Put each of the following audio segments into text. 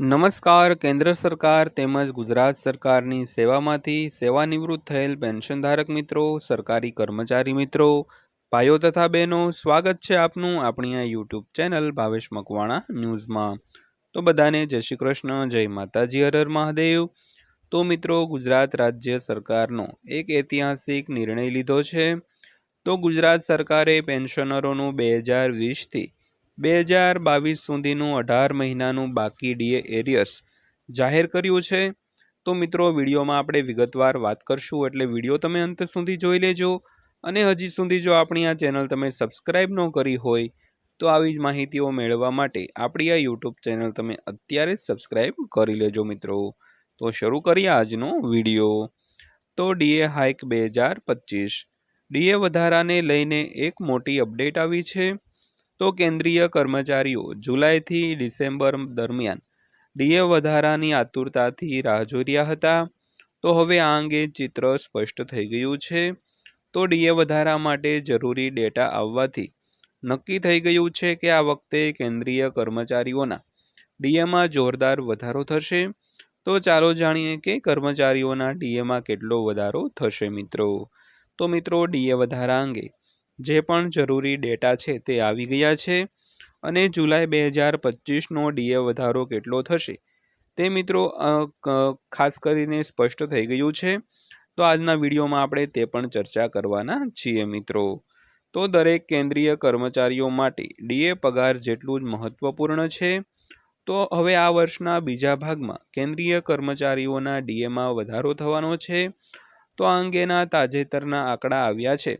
નમસ્કાર, કેન્દ્ર સરકાર તેમજ ગુજરાત સરકારની સેવામાંથી સેવાનિવૃત્ત થયેલ પેન્શનધારક મિત્રો, સરકારી કર્મચારી મિત્રો, ભાઈઓ તથા બહેનો, સ્વાગત છે આપનું આપણી આ યુટ્યુબ ચેનલ ભાવેશ મકવાણા ન્યૂઝમાં. તો બધાને જય શ્રી કૃષ્ણ, જય માતાજી હરર મહાદેવ. તો મિત્રો, ગુજરાત રાજ્ય સરકારનો એક ઐતિહાસિક નિર્ણય લીધો છે. તો ગુજરાત સરકારે પેન્શનરોનું બે હજાર વીસથી બે હજાર બાવીસ સુધીનું અઢાર મહિનાનું બાકી ડીએ એરિયર્સ જાહેર કર્યું છે. તો મિત્રો, વિડીયોમાં આપણે વિગતવાર વાત કરશું, એટલે વીડિયો તમે અંત સુધી જોઈ લેજો. અને હજી સુધી જો આપણી આ ચેનલ તમે સબસ્ક્રાઈબ ન કરી હોય, તો આવી જ માહિતીઓ મેળવવા માટે આપણી આ યુટ્યુબ ચેનલ તમે અત્યારે જ સબસ્ક્રાઈબ કરી લેજો મિત્રો. તો શરૂ કરીએ આજનો વીડિયો. તો ડીએ હાઇક બે હજાર પચીસ. ડીએ વધારાને લઈને એક મોટી અપડેટ આવી છે. તો કેન્દ્રીય કર્મચારીઓ જુલાઈથી ડિસેમ્બર દરમિયાન ડીએ વધારાની આતુરતાથી રાહ જોઈ રહ્યા હતા. તો હવે આ અંગે ચિત્ર સ્પષ્ટ થઈ ગયું છે. તો ડીએ વધારા માટે જરૂરી ડેટા આવવાથી નક્કી થઈ ગયું છે કે આ વખતે કેન્દ્રીય કર્મચારીઓના ડીએમાં જોરદાર વધારો થશે. તો ચાલો જાણીએ કે કર્મચારીઓના ડીએમાં કેટલો વધારો થશે મિત્રો. તો મિત્રો, ડીએ વધારા અંગે જે પણ જરૂરી ડેટા છે તે આવી ગયા છે અને જુલાઈ બે હજાર પચીસનો ડીએ વધારો કેટલો થશે? તે મિત્રો ખાસ કરીને સ્પષ્ટ થઈ ગયું છે. તો આજના વિડીયોમાં આપણે તે પણ ચર્ચા કરવાના છીએ મિત્રો. તો દરેક કેન્દ્રીય કર્મચારીઓ માટે ડીએ પગાર જેટલું જ મહત્વપૂર્ણ છે. તો હવે આ વર્ષના બીજા ભાગમાં કેન્દ્રીય કર્મચારીઓના ડીએમાં વધારો થવાનો છે. તો આ અંગેના તાજેતરના આંકડા આવ્યા છે.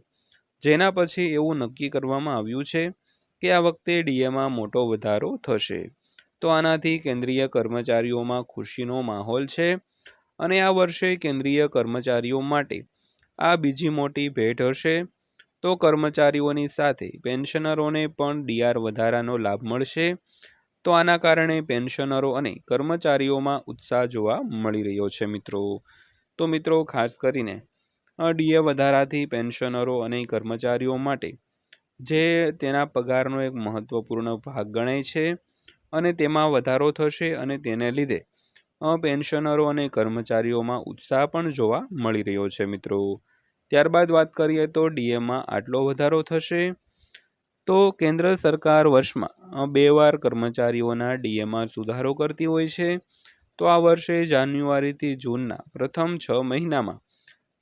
જેના પછી એવું નક્કી કરવામાં આવ્યું છે કે આ વખતે ડીએમાં મોટો વધારો થશે. તો આનાથી કેન્દ્રીય કર્મચારીઓમાં ખુશીનો માહોલ છે અને આ વર્ષે કેન્દ્રીય કર્મચારીઓ માટે આ બીજી મોટી ભેટ હશે. તો કર્મચારીઓની સાથે પેન્શનરોને પણ ડીઆર વધારાનો લાભ મળશે. તો આના કારણે પેન્શનરો અને કર્મચારીઓમાં ઉત્સાહ જોવા મળી રહ્યો છે મિત્રો. તો મિત્રો, ખાસ કરીને ડીએ વધારાથી પેન્શનરો અને કર્મચારીઓ માટે, જે તેના પગારનો એક મહત્વપૂર્ણ ભાગ ગણાય છે અને તેમાં વધારો થશે અને તેને લીધે પેન્શનરો અને કર્મચારીઓમાં ઉત્સાહ પણ જોવા મળી રહ્યો છે મિત્રો. ત્યારબાદ વાત કરીએ તો ડીએમાં આટલો વધારો થશે. તો કેન્દ્ર સરકાર વર્ષમાં બે વાર કર્મચારીઓના ડીએમાં સુધારો કરતી હોય છે. તો આ વર્ષે જાન્યુઆરીથી જૂનના પ્રથમ છ મહિનામાં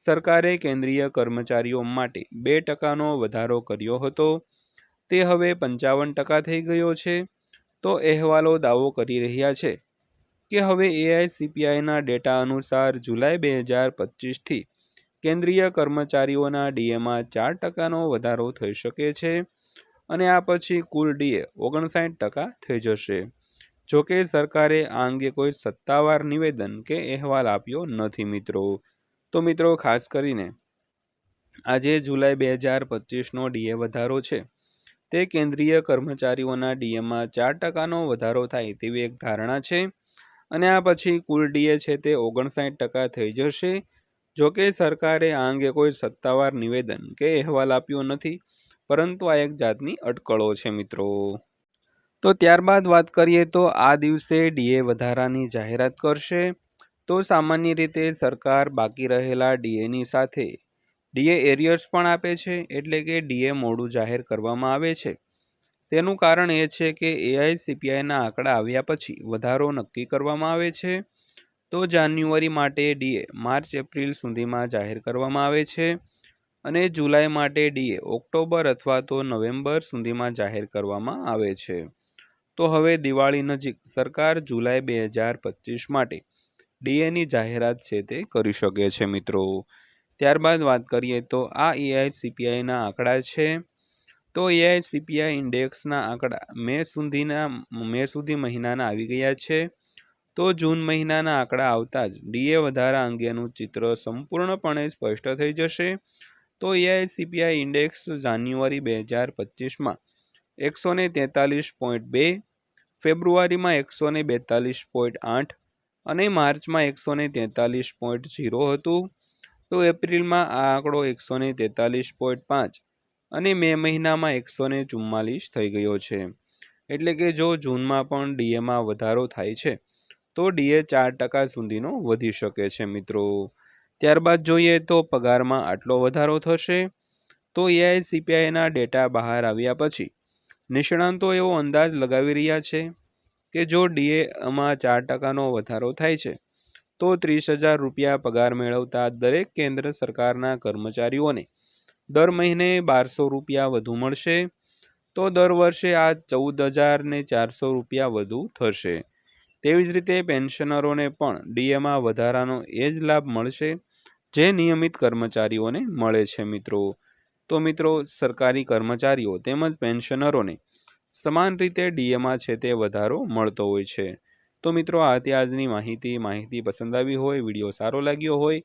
સરકારે કેન્દ્રીય કર્મચારીઓ માટે બે ટકાનો વધારો કર્યો હતો. તે હવે પંચાવન ટકા થઈ ગયો છે. તો અહેવાલો દાવો કરી રહ્યા છે કે હવે એઆઈસીપીઆઈના ડેટા અનુસાર જુલાઈ બે હજાર પચીસથી કેન્દ્રીય કર્મચારીઓના ડીએમાં ચાર ટકાનો વધારો થઈ શકે છે અને આ પછી કુલ ડીએ ઓગણસાઠ ટકા થઈ જશે. જોકે સરકારે આ અંગે કોઈ સત્તાવાર નિવેદન કે અહેવાલ આપ્યો નથી મિત્રો. તો મિત્રો, ખાસ કરીને આજે જુલાઈ બે હજાર પચીસનો ડીએ વધારો છે. તે કેન્દ્રીય કર્મચારીઓના ડીએમાં ચાર ટકાનો વધારો થાય તેવી એક ધારણા છે અને આ પછી કુલ ડીએ છે તે ઓગણસાઠ ટકા થઈ જશે. જોકે સરકારે આ અંગે કોઈ સત્તાવાર નિવેદન કે અહેવાલ આપ્યો નથી, પરંતુ આ એક જાતની અટકળો છે મિત્રો. તો ત્યારબાદ વાત કરીએ તો આ દિવસે ડીએ વધારાની જાહેરાત કરશે. તો સામાન્ય રીતે સરકાર બાકી રહેલા ડીએની સાથે ડીએ એરિયર્સ પણ આપે છે, એટલે કે ડીએ મોડું જાહેર કરવામાં આવે છે. તેનું કારણ એ છે કે એઆઈસીપીઆઈના આંકડા આવ્યા પછી વધારો નક્કી કરવામાં આવે છે. તો જાન્યુઆરી માટે ડીએ માર્ચ, એપ્રિલ સુધીમાં જાહેર કરવામાં આવે છે અને જુલાઈ માટે ડીએ ઓક્ટોબર અથવા તો નવેમ્બર સુધીમાં જાહેર કરવામાં આવે છે. તો હવે દિવાળી નજીક સરકાર જુલાઈ બે હજાર પચીસ માટે ડીએની જાહેરાત છે તે કરી શકે છે મિત્રો. ત્યારબાદ વાત કરીએ તો આ એઆઈસીપીઆઈના આંકડા છે. તો એઆઈસીપીઆઈ ઇન્ડેક્સના આંકડા મે સુધીના, મે સુધી મહિનાના આવી ગયા છે. તો જૂન મહિનાના આંકડા આવતા જ ડીએ વધારા અંગેનું ચિત્ર સંપૂર્ણપણે સ્પષ્ટ થઈ જશે. તો એઆઈસીપીઆઈ ઇન્ડેક્સ જાન્યુઆરી બે હજાર પચીસમાં એકસો ને તેતાલીસ પોઈન્ટ બે, ફેબ્રુઆરીમાં એકસો ને બેતાલીસ પોઈન્ટ આઠ અને માર્ચમાં એકસો ને તેતાલીસ પોઈન્ટ ઝીરો હતું, તો એપ્રિલમાં આ આંકડો એકસો ને તેતાલીસ પોઈન્ટ પાંચ અને મે મહિનામાં એકસો ને ચુમ્માલીસ થઈ ગયો છે. એટલે કે જો જૂનમાં પણ ડીએમાં વધારો થાય છે, તો ડીએ ચાર ટકા સુધીનો વધી શકે છે મિત્રો. ત્યારબાદ જોઈએ તો પગારમાં આટલો વધારો થશે, તો એઆઈસીપીઆઈના ડેટા બહાર આવ્યા પછી નિષ્ણાંતો એવો અંદાજ લગાવી રહ્યા છે. કે જો ડીએમાં ચાર ટકાનો વધારો થાય છે, તો ત્રીસ હજાર રૂપિયા પગાર મેળવતા દરેક કેન્દ્ર સરકારના કર્મચારીઓને દર મહિને બારસો રૂપિયા વધુ મળશે, તો દર વર્ષે આ ચૌદ હજારને ચારસો રૂપિયા વધુ થશે. તેવી જ રીતે પેન્શનરોને પણ ડીએમાં વધારાનો એ જ લાભ મળશે, જે નિયમિત કર્મચારીઓને મળે છે મિત્રો. તો મિત્રો, સરકારી કર્મચારીઓ તેમજ પેન્શનરોને સમાન રીતે ડીએમાં છે તે વધારો મળતો હોય છે. તો મિત્રો, આ હતી આજની માહિતી. માહિતી પસંદ આવી હોય, વીડિયો સારો લાગ્યો હોય,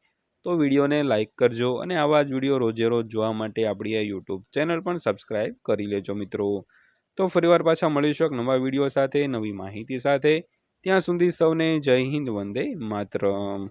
તો વિડીયોને લાઇક કરજો અને આવા જ વીડિયો રોજે રોજ જોવા માટે આપણી આ યુટ્યુબ ચેનલ પણ સબસ્ક્રાઈબ કરી લેજો મિત્રો. તો ફરીવાર પાછા મળીશું એક નવા વીડિયો સાથે, નવી માહિતી સાથે. ત્યાં સુધી સૌને જય હિન્દ, વંદે માતરમ.